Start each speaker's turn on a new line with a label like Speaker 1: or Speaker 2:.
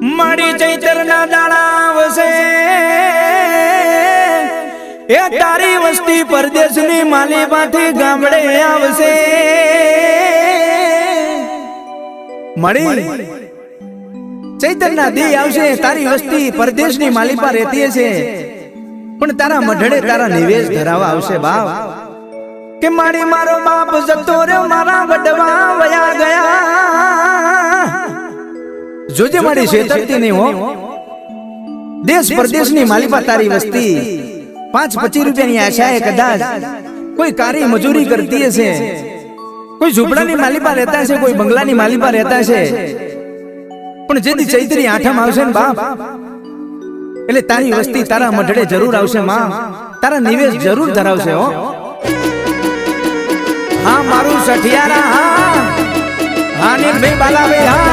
Speaker 1: મારી ચૈતર ના દાણા આવશે. એ તારી વસ્તી પરદેશની પાથી ગામડે આવશે. મળી ચૈતર ના દી આવશે, તારી વસ્તી પરદેશની માલિપા રહેતી છે પણ તારા મઢડે તારા નિવેશ ધરાવા આવશે બાપ. કે મારી મારો બાપ જતો રહ્યો, મારા વડવા. જોજે મારી છેતરતી નહીં હો. દેશ પરદેશની માલિપા તારી વસ્તી. પાંચ પચીસ રૂપિયાની આશાએ કદાચ કોઈ કારી મજૂરી કરતી હશે. કોઈ ઝૂંપડાની માલિપા રહેતા છે કોઈ બંગલાની માલિપા રહેતા છે પણ જેથી ચૈત્રી આઠમ આવશે ને બાપ. એટલે તારી વસ્તી તારા મઢડે જરૂર આવશે માં. તારા નિવેશ જરૂર ધરાવશે હો. હા. મારું સઠિયારા હા. હા નીલભાઈ બાલાભાઈ હો